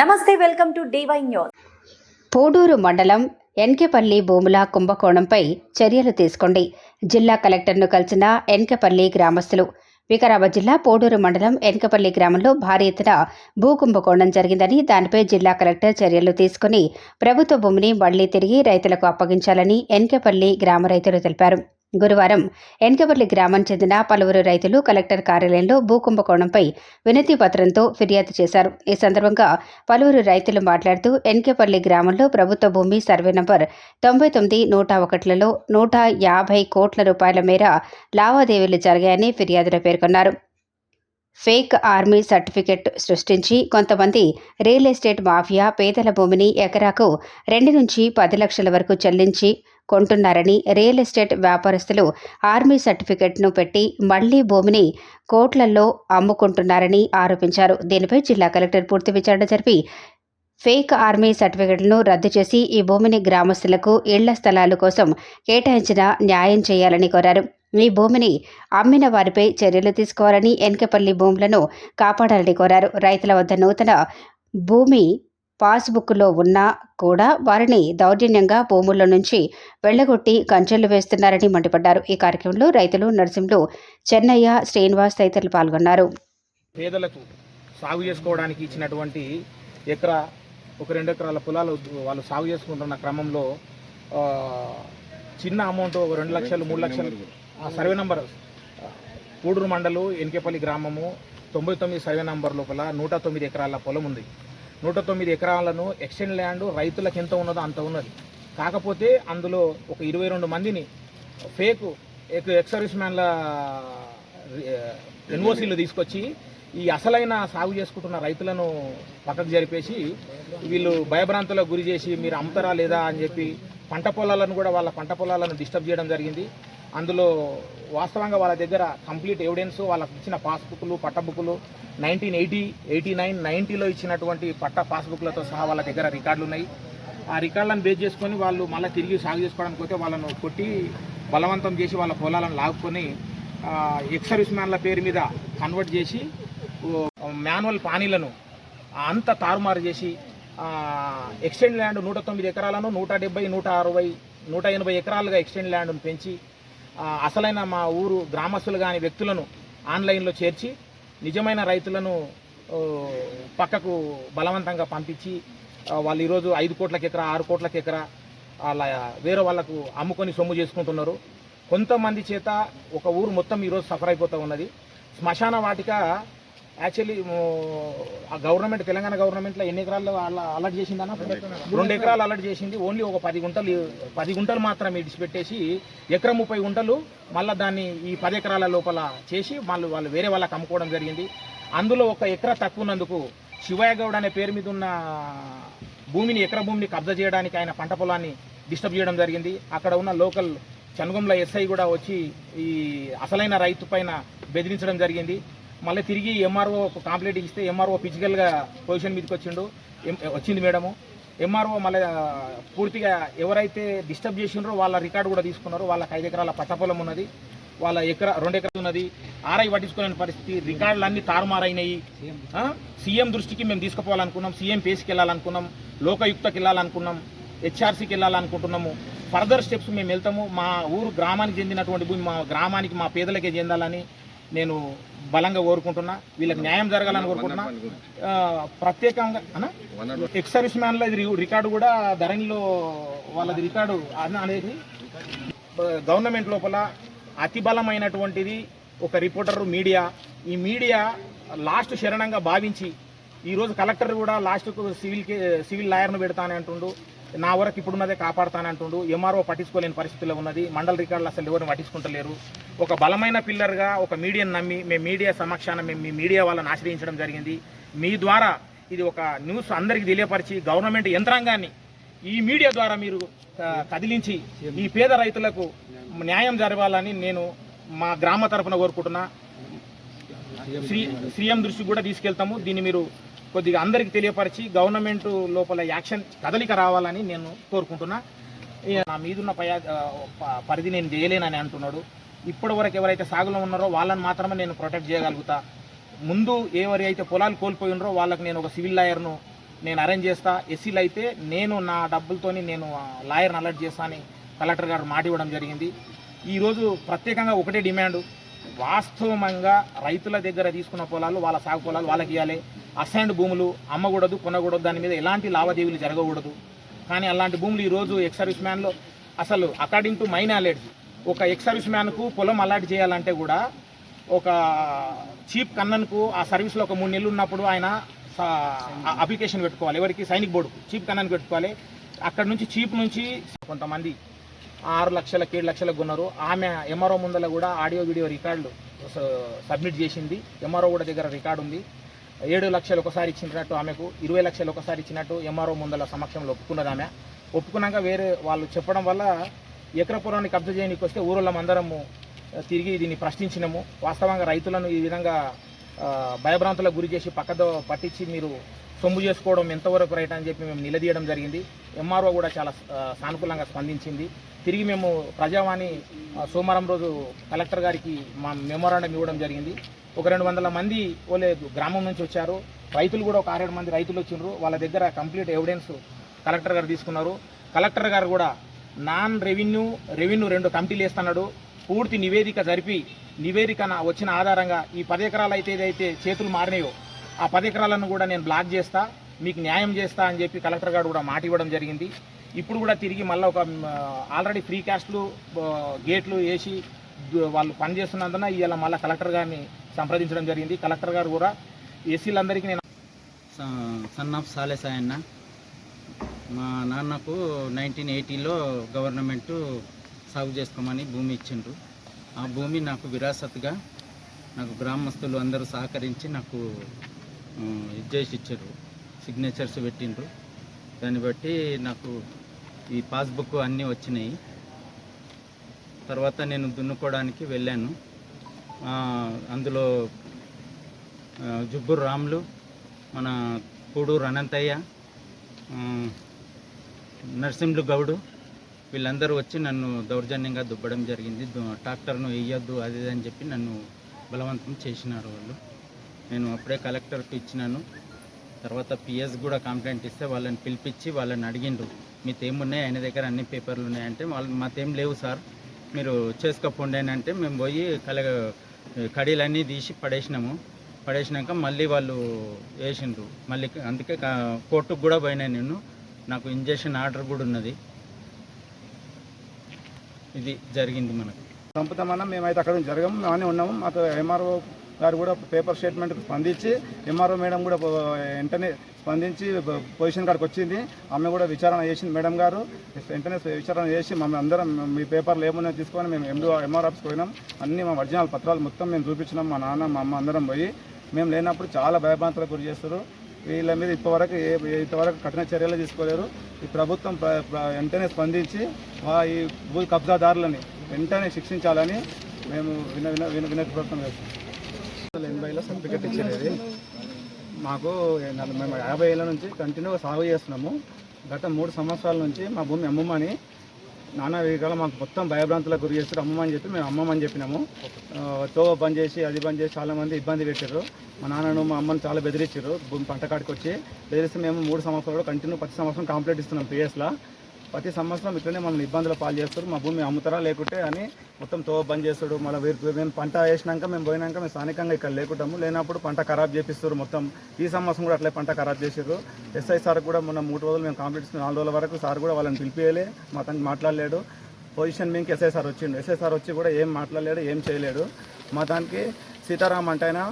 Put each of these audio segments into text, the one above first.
నమస్తే welcome to DY news Poduru మండలం ఎన్కెపల్లి భూముల కుంభకోణంపై చర్యలు తీసుకోండి. జిల్లా కలెక్టర్ను కలిసిన ఎన్కెపల్లి గ్రామస్తులు. వికారాబాద్ జిల్లా పోడూరు మండలం ఎన్కపల్లి గ్రామంలో భారీ ఎత్తున భూ కుంభకోణం జరిగిందని దానిపై జిల్లా కలెక్టర్ చర్యలు తీసుకుని ప్రభుత్వ భూమిని మళ్ళీ తిరిగి రైతులకు అప్పగించాలని ఎన్కెపల్లి గ్రామ రైతులు తెలిపారు. గురువారం ఎన్కపల్లి గ్రామం చెందిన పలువురు రైతులు కలెక్టర్ కార్యాలయంలో భూ కుంభకోణంపై వినతి పత్రంతో ఫిర్యాదు చేశారు. ఈ సందర్భంగా పలువురు రైతులు మాట్లాడుతూ ఎన్కేపల్లి గ్రామంలో ప్రభుత్వ భూమి సర్వే నంబర్ తొంభై తొమ్మిది నూట ఒకట్లలో నూట యాభై కోట్ల రూపాయల మేర లావాదేవీలు జరిగాయని ఫిర్యాదులో పేర్కొన్నారు. ఫేక్ ఆర్మీ సర్టిఫికెట్ సృష్టించి కొంతమంది రియల్ ఎస్టేట్ మాఫియా పేదల భూమిని ఎకరాకు రెండు నుంచి పది లక్షల వరకు చెల్లించి కొంటున్నారని రియల్ ఎస్టేట్ వ్యాపారస్తులు ఆర్మీ సర్టిఫికెట్ను పెట్టి మళ్ళీ భూమిని కోట్లల్లో అమ్ముకుంటున్నారని ఆరోపించారు. దీనిపై జిల్లా కలెక్టర్ పూర్తి విచారణ జరిపి ఫేక్ ఆర్మీ సర్టిఫికెట్లను రద్దు చేసి ఈ భూమిని గ్రామస్తులకు ఇళ్ళ స్థలాల కోసం కేటాయించిన న్యాయం చేయాలని కోరారు. ఈ భూమిని అమ్మిన వారిపై చర్యలు తీసుకోవాలని ఎన్కపల్లి భూములను కాపాడాలని కోరారు. రైతుల వద్ద నూతన భూమి పాస్బుక్లో ఉన్నా కూడా వారిని దౌర్జన్యంగా భూముల నుంచి వెళ్ళగొట్టి కంచెలు వేస్తున్నారని మండిపడ్డారు. ఈ కార్యక్రమంలో రైతులు నర్సింహులు చెన్నయ్య శ్రీనివాస్ తదితరులు పాల్గొన్నారు. పేదలకు సాగు చేసుకోవడానికి ఇచ్చినటువంటి ఎకరా ఒక రెండు ఎకరాల పొలాలు వాళ్ళు సాగు చేసుకుంటున్న క్రమంలో చిన్న అమౌంట్ ఒక రెండు లక్షలు మూడు లక్షలు ఆ సర్వే నంబర్ కూడూరు మండలు ఎన్కేపల్లి గ్రామము తొంభై తొమ్మిది సర్వే నంబర్ లోపల నూట తొమ్మిది ఎకరాల పొలం ఉంది. నూట తొమ్మిది ఎకరాలను ఎక్స్టెండ్ ల్యాండ్ రైతులకు ఎంత ఉన్నదో అంత ఉన్నది. కాకపోతే అందులో ఒక ఇరవై రెండు మందిని ఫేక్ ఎక్స్ సర్వీస్ మ్యాన్ల ఎన్ఓసీలు తీసుకొచ్చి ఈ అసలైన సాగు చేసుకుంటున్న రైతులను పక్కకు జరిపేసి వీళ్ళు భయభ్రాంతులకు గురి చేసి మీరు అమ్ముతారా లేదా అని చెప్పి పంట పొలాలను కూడా వాళ్ళ పంట పొలాలను డిస్టర్బ్ చేయడం జరిగింది. అందులో వాస్తవంగా వాళ్ళ దగ్గర కంప్లీట్ ఎవిడెన్స్ వాళ్ళకి ఇచ్చిన పాస్బుక్లు పట్టబుక్లు నైన్టీన్ ఎయిటీ ఎయిటీ నైన్ నైంటీలో ఇచ్చినటువంటి పట్ట పాస్బుక్లతో సహా వాళ్ళ దగ్గర రికార్డులు ఉన్నాయి. ఆ రికార్డులను బేస్ చేసుకొని వాళ్ళు మళ్ళీ తిరిగి సాగు చేసుకోవడానికి పోతే వాళ్ళను కొట్టి బలవంతం చేసి వాళ్ళ పొలాలను లాక్కొని ఎక్స్ సర్వీస్ మ్యాన్ల పేరు మీద కన్వర్ట్ చేసి మాన్యువల్ పానీలను అంత తారుమారు చేసి ఎక్స్టెండ్ ల్యాండ్ నూట తొమ్మిది ఎకరాలను నూట డెబ్బై నూట అరవై నూట ఎనభై ఎకరాలుగా ఎక్స్టెండ్ ల్యాండ్ను పెంచి అసలైన మా ఊరు గ్రామస్తులు కాని వ్యక్తులను ఆన్లైన్లో చేర్చి నిజమైన రైతులను పక్కకు బలవంతంగా పంపించి వాళ్ళు ఈరోజు ఐదు కోట్లకి ఎకరా ఆరు కోట్లకి ఎకరా అలా వేరే వాళ్ళకు అమ్ముకొని సొమ్ము చేసుకుంటున్నారు. కొంతమంది చేత ఒక ఊరు మొత్తం ఈరోజు సఫర్ అయిపోతూ ఉన్నది. శ్మశాన వాటిక యాక్చువల్లీ ఆ గవర్నమెంట్ తెలంగాణ గవర్నమెంట్లో ఎన్ని ఎకరాలు అలా అలర్ట్ చేసిందన్న? రెండు ఎకరాలు. అలర్ట్ చేసింది. ఓన్లీ ఒక పది గుంటలు పది గుంటలు మాత్రమే ఇడిచిపెట్టేసి ఎకరం ముప్పై గుంటలు మళ్ళీ దాన్ని ఈ పది ఎకరాల లోపల చేసి వాళ్ళు వాళ్ళు వేరే వాళ్ళకి అమ్ముకోవడం జరిగింది. అందులో ఒక ఎకరా తక్కువ ఉన్నందుకు శివయ్య గౌడ్ అనే పేరు మీద ఉన్న భూమిని ఎకర భూమిని కబ్జా చేయడానికి ఆయన పంట పొలాన్ని డిస్టర్బ్ చేయడం జరిగింది. అక్కడ ఉన్న లోకల్ చనుగంల ఎస్ఐ కూడా వచ్చి ఈ అసలైన రైతు పైన బెదిరించడం జరిగింది. మళ్ళీ తిరిగి ఎంఆర్ఓ కాంప్లైంట్ ఇస్తే ఎంఆర్ఓ ఫిజికల్గా పొజిషన్ మీదకి వచ్చిండు. ఎం- వచ్చింది మేడము. ఎంఆర్ఓ మళ్ళీ పూర్తిగా ఎవరైతే డిస్టర్బ్ చేసిండ్రో వాళ్ళ రికార్డు కూడా తీసుకున్నారు. వాళ్ళకి ఐదు ఎకరాల పట్టపొలం ఉన్నది. వాళ్ళ ఎకరా రెండు ఎకరాలు ఉన్నది. ఆర్ఐ పట్టించుకోలేని పరిస్థితి. రికార్డులు అన్నీ తారుమారైనాయి. సీఎం దృష్టికి మేము తీసుకుపోవాలనుకున్నాం. సీఎం పేస్కి వెళ్ళాలనుకున్నాం. లోకయుక్తకి వెళ్ళాలనుకున్నాం. హెచ్ఆర్సీకి వెళ్ళాలనుకుంటున్నాము. ఫర్దర్ స్టెప్స్ మేము వెళ్తాము. మా ఊరు గ్రామానికి చెందినటువంటి భూమి మా గ్రామానికి మా పేదలకే చెందాలని నేను బలంగా కోరుకుంటున్నా వీళ్ళకి న్యాయం జరగాలని కోరుకుంటున్నా. ప్రత్యేకంగా ఎక్స్ సర్వీస్ మ్యాన్ల ఇది రికార్డు కూడా ధరణిలో వాళ్ళది రికార్డు అనేది గవర్నమెంట్ లోపల అతి బలమైనటువంటిది ఒక రిపోర్టర్ మీడియా. ఈ మీడియా లాస్ట్ శరణంగా భావించి ఈరోజు కలెక్టర్ కూడా లాస్ట్కు సివిల్ సివిల్ లాయర్ను పెడతానే అంటుండు. నా వరకు ఇప్పుడున్నదే కాపాడుతానంటుండు. ఎంఆర్ఓ పట్టించుకోలేని పరిస్థితిలో ఉన్నది. మండల రికార్డులు అసలు ఎవరిని పట్టించుకుంటలేరు. ఒక బలమైన పిల్లర్గా ఒక మీడియాను నమ్మి మేము మీడియా సమక్షాన మేము మీ మీడియా వాళ్ళని ఆశ్రయించడం జరిగింది. మీ ద్వారా ఇది ఒక న్యూస్ అందరికీ తెలియపరిచి గవర్నమెంట్ యంత్రాంగాన్ని ఈ మీడియా ద్వారా మీరు కదిలించి ఈ పేద రైతులకు న్యాయం జరగాలని నేను మా గ్రామ తరఫున కోరుకుంటున్నా. శ్రీ సీఎం దృష్టికి కూడా తీసుకెళ్తాము. దీన్ని మీరు కొద్దిగా అందరికీ తెలియపరిచి గవర్నమెంట్ లోపల యాక్షన్ కదలిక రావాలని నేను కోరుకుంటున్నా. నా మీదున్న పయా పరిధి నేను చేయలేనని అంటున్నాడు. ఇప్పటి వరకు ఎవరైతే సాగులో ఉన్నారో వాళ్ళని మాత్రమే నేను ప్రొటెక్ట్ చేయగలుగుతా. ముందు ఎవరి అయితే పొలాలు కోల్పోయి ఉన్నారో వాళ్ళకి నేను ఒక సివిల్ లాయర్ను నేను అరేంజ్ చేస్తా. ఎస్సీలు అయితే నేను నా డబ్బులతోని నేను లాయర్ని అలర్ట్ చేస్తా అని కలెక్టర్ గారు మాట ఇవ్వడం జరిగింది ఈరోజు ప్రత్యేకంగా ఒకటే డిమాండ్. వాస్తవంగా రైతుల దగ్గర తీసుకున్న పొలాలు వాళ్ళ సాగు పొలాలు వాళ్ళకి ఇవ్వాలి అసైన్డ్ భూములు అమ్మకూడదు కొనకూడదు దాని మీద ఎలాంటి లావాదేవీలు జరగకూడదు. కానీ అలాంటి భూములు ఈరోజు ఎక్స్ సర్వీస్ మ్యాన్లో అసలు అకార్డింగ్ టు మై నాలెడ్జ్ ఒక ఎక్స్ సర్వీస్ మ్యాన్కు పొలం అలాట్ చేయాలంటే కూడా ఒక చీప్ కన్నన్కు ఆ సర్వీస్లో ఒక మూడు నెలలు ఉన్నప్పుడు ఆయన స- అప్లికేషన్ పెట్టుకోవాలి. ఎవరికి? సైనిక్ బోర్డుకు. చీప్ కన్నన్ పెట్టుకోవాలి. అక్కడ నుంచి చీప్ నుంచి కొంతమంది ఆరు లక్షలకు ఏడు లక్షలకు కొన్నారు. ఆమె ఎంఆర్ఓ ముందర కూడా ఆడియో వీడియో రికార్డులు సబ్మిట్ చేసింది. ఎంఆర్ఓ కూడా దగ్గర రికార్డు ఉంది. ఏడు లక్షలు ఒకసారి ఇచ్చినట్టు ఆమెకు ఇరవై లక్షలు ఒకసారి ఇచ్చినట్టు ఎంఆర్ఓ ముందల సమక్షంలో ఒప్పుకున్నది ఆమె. ఒప్పుకున్నాక వేరే వాళ్ళు చెప్పడం వల్ల ఎకరపురాన్ని కబ్జా చేయడానికి వస్తే ఊరోళ్ళం అందరము తిరిగి దీన్ని ప్రశ్నించినాము. వాస్తవంగా రైతులను ఈ విధంగా భయభ్రాంతులకు గురి చేసి పక్కదో పట్టించి మీరు సొమ్ము చేసుకోవడం ఎంతవరకు రైట్ అని చెప్పి మేము నిలదీయడం జరిగింది. ఎంఆర్ఓ కూడా చాలా సానుకూలంగా స్పందించింది. తిరిగి మేము ప్రజావాణి సోమవారం రోజు కలెక్టర్ గారికి మా మెమోరాండం ఇవ్వడం జరిగింది. ఒక రెండు వందల మంది ఓలే గ్రామం నుంచి వచ్చారు. రైతులు కూడా ఒక ఆరేడు మంది రైతులు వచ్చిండ్రు. వాళ్ళ దగ్గర కంప్లీట్ ఎవిడెన్స్ కలెక్టర్ గారు తీసుకున్నారు. కలెక్టర్ గారు కూడా నాన్ రెవెన్యూ రెవెన్యూ రెండు కమిటీలు వేస్తున్నాడు. పూర్తి నివేదిక జరిపి నివేదిక వచ్చిన ఆధారంగా ఈ పది ఎకరాలు అయితే ఏదైతే చేతులు మారినాయో ఆ పది ఎకరాలను కూడా నేను బ్లాక్ చేస్తా మీకు న్యాయం చేస్తా అని చెప్పి కలెక్టర్ గారు కూడా మాట ఇవ్వడం జరిగింది. ఇప్పుడు కూడా తిరిగి మళ్ళీ ఒక ఆల్రెడీ ఫ్రీ క్యాస్ట్లు గేట్లు వేసి వాళ్ళు పని చేస్తున్నందున ఇవాళ మళ్ళీ కలెక్టర్ గారిని సంప్రదించడం జరిగింది. కలెక్టర్ గారు కూడా ఎస్సీలందరికీ నేను స- సన్ ఆఫ్ సాలెసాయన్న మా నాన్నకు నైన్టీన్ ఎయిటీలో గవర్నమెంట్ సాగు చేసుకోమని భూమి ఇచ్చిండ్రు. ఆ భూమి నాకు విరాసత్గా నాకు గ్రామస్తులు అందరూ సహకరించి నాకు ఇది చేసి ఇచ్చారు. సిగ్నేచర్స్ పెట్టిండ్రు. దాన్ని బట్టి నాకు ఈ పాస్బుక్ అన్నీ వచ్చినాయి. తర్వాత నేను దున్నుకోవడానికి వెళ్ళాను. అందులో జుబ్బు రాములు మన కూడూరు అనంతయ్య నర్సింహులు నరసింహులు గౌడు వీళ్ళందరూ వచ్చి నన్ను దౌర్జన్యంగా దుబ్బడం జరిగింది. ట్రాక్టర్ను వేయొద్దు అది అని చెప్పి నన్ను బలవంతం చేసినారు వాళ్ళు. నేను అప్పుడే కలెక్టర్కి ఇచ్చినాను. తర్వాత పిఎస్ కూడా కంప్లైంట్ ఇస్తే వాళ్ళని పిలిపించి వాళ్ళని అడిగిండ్రు. మీతేమున్నాయి ఆయన దగ్గర అన్ని పేపర్లు ఉన్నాయంటే వాళ్ళు మాతేం లేవు సార్. మీరు చేసుకోపోండి అని అంటే మేము పోయి కల కడీలన్నీ తీసి పడేసినాము. పడేసినాక మళ్ళీ వాళ్ళు వేసిండ్రు. మళ్ళీ అందుకే కా- కోర్టుకు కూడా పోయినా నేను. నాకు ఇంజక్షన్ ఆర్డర్ కూడా ఉన్నది. ఇది జరిగింది మనకు. చంపుతామన్నా మేమైతే అక్కడ నుంచి జరగము మేమనే ఉన్నాము. మాకు ఎంఆర్ఓ గారు కూడా పేపర్ స్టేట్మెంట్ స్పందించి ఎంఆర్ఓ మేడం కూడా వెంటనే స్పందించి పొజిషన్ కాడికి వచ్చింది. ఆమె కూడా విచారణ చేసింది మేడం గారు. వెంటనే విచారణ చేసి మమ్మల్ని అందరం మీ పేపర్లు ఏమున్నాయో తీసుకొని మేము ఎండో ఎంఆర్ ఆఫీస్కి పోయినాం. అన్ని మా ఒరిజినల్ పత్రాలు మొత్తం మేము చూపించినాం. మా నాన్న మా అమ్మ అందరం పోయి మేము లేనప్పుడు చాలా భయభ్రాంతలకు గురి చేస్తారు. వీళ్ళ మీద ఇప్పటివరకు ఏ ఇంతవరకు కఠిన చర్యలు తీసుకోలేరు. ఈ ప్రభుత్వం వెంటనే స్పందించి ఈ భూ కబ్జాదారులని వెంటనే శిక్షించాలని మేము విన విన విన వినతిపూర్వకం వందల ఎనభైలో సర్టిఫికెట్ ఇచ్చేది. మాకు మేము యాభై ఏళ్ళ నుంచి కంటిన్యూగా సాగు చేస్తున్నాము. గత మూడు సంవత్సరాల నుంచి మా భూమి అమ్మమ్మని నానా విధాలు మాకు మొత్తం భయభ్రాంతులకు గురి చేస్తారు అమ్మమని చెప్పి మేము అమ్మమని చెప్పినాము. తోవ బంద్ చేసి అది బంద్ చేసి చాలామంది ఇబ్బంది పెట్టారు. మా నాన్నను మా అమ్మని చాలా బెదిరించారు. భూమి పంట కాడికి వచ్చి. బెదిరిస్తే మేము మూడు సంవత్సరాలు కంటిన్యూ ప్రతి సంవత్సరం కంప్లీట్ ఇస్తున్నాం పిఎస్లో. ప్రతి సంవత్సరం ఇట్లనే మనల్ని ఇబ్బందులు పాలు చేస్తారు. మా భూమి అమ్ముతారా లేకుంటే అని మొత్తం తోవ బంద్ చేస్తాడు. మళ్ళీ వీరికి మేము పంట వేసినాక మేము పోయినాక మేము స్థానికంగా ఇక్కడ లేకుంటాము. లేనప్పుడు పంట ఖరాబ్ చేపిస్తారు మొత్తం. ఈ సంవత్సరం కూడా అట్లే పంట ఖరాబ్ చేసారు ఎస్ఐ సార్ కూడా మొన్న మూడు రోజులు మేము కాంపిటీషన్ నాలుగు రోజుల వరకు సార్ కూడా వాళ్ళని పిలిపియలే. మా తనకి మాట్లాడలేడు. పొజిషన్ మీకి ఎస్ఐ సార్ వచ్చిండు. ఎస్ఐ సార్ వచ్చి కూడా ఏం మాట్లాడలేడు ఏం చేయలేడు. మా దానికి సీతారాం అంటైనా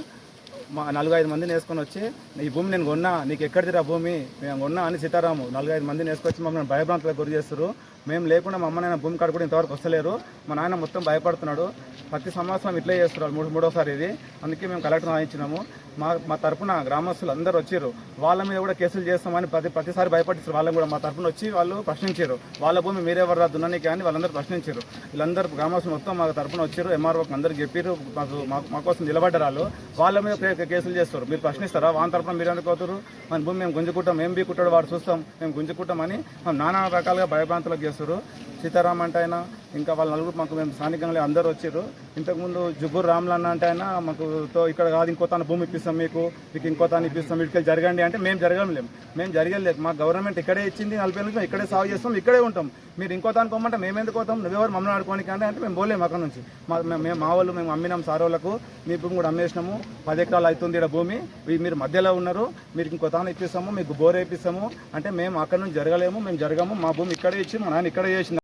మా నలుగు ఐదు మందిని వేసుకొని వచ్చి ఈ భూమి నేను కొన్నా నీకు ఎక్కడిదిరా భూమి? మేము కొన్నా అని సీతారాము నలుగు ఐదు మందిని వేసుకొచ్చి మమ్మల్ని భయభ్రాంతులకు గురి చేస్తారు మేము లేకుండా మా అమ్మ నాయన భూమి కాడ కూడా ఇంతవరకు వస్తలేరు. మా నాయన మొత్తం భయపడుతున్నాడు. ప్రతి సంవత్సరం ఇట్లే చేస్తున్నారు మూడు మూడోసారి ఇది. అందుకే మేము కలెక్టర్ రాయించినాము మా మా తరపున గ్రామస్తులు అందరూ వచ్చారు. వాళ్ళ మీద కూడా కేసులు చేస్తామని ప్రతి ప్రతిసారి భయపడిస్తారు. వాళ్ళని కూడా మా తరపున వచ్చి వాళ్ళు ప్రశ్నించారు. వాళ్ళ భూమి మీరెవరు దున్నని కానీ వాళ్ళందరూ ప్రశ్నించారు. వీళ్ళందరూ గ్రామస్తులు మొత్తం మా తరపున వచ్చారు. ఎంఆర్ఓకి అందరూ చెప్పారు. మాకు మా- కోసం నిలబడ్డారు వాళ్ళు. వాళ్ళ మీద కేసులు చేస్తారు. మీరు ప్రశ్నిస్తారా? వాళ్ళ తరపున మీరు ఎందుకు మన భూమి మేము గుంజుకుంటాం. మేము బీకుంటాడు వాడు చూస్తాం. మేము గుంజుకుంటామని మేము నానా రకాలుగా భయభ్రాంతులకు చేస్తారు. సీతారాం అంటే ఆయన ఇంకా వాళ్ళ నలుగురు మాకు మేము స్థానికంగా అందరూ వచ్చారు. ఇంతకుముందు జుగ్గురు రాములన్న అంటే ఆయన మాకు తో ఇక్కడ కాదు ఇంకో తన భూమి ఇప్పిస్తాం మీకు మీకు ఇంకో తాను ఇప్పిస్తాం వీటికి జరగండి అంటే మేము జరగలేం మేము జరగలేదు. మా గవర్నమెంట్ ఇక్కడే ఇచ్చింది నలభై నుంచి ఇక్కడే సాగు చేస్తాం ఇక్కడే ఉంటాం. మీరు ఇంకో తాను కొమ్మంటే మేము ఎందుకు పోతాం? నువ్వెవరు మమ్మల్ని ఆడుకోనికి అంటే అంటే మేము పోలేము అక్కడ నుంచి. మా మేము- మా వాళ్ళు మేము అమ్మినాం సార్ వాళ్ళకు మీ భూమి కూడా అమ్మేసినాము. పది ఎకరాలు అవుతుంది ఇక్కడ భూమి. మీరు మధ్యలో ఉన్నారు మీరు ఇంకో తాను ఇప్పిస్తాము మీకు బోర్ వేపిస్తాము అంటే మేము అక్కడ నుంచి జరగలేము మేము జరగము. మా భూమి ఇక్కడే ఇచ్చి మా నాన్న ఇక్కడే చేసిన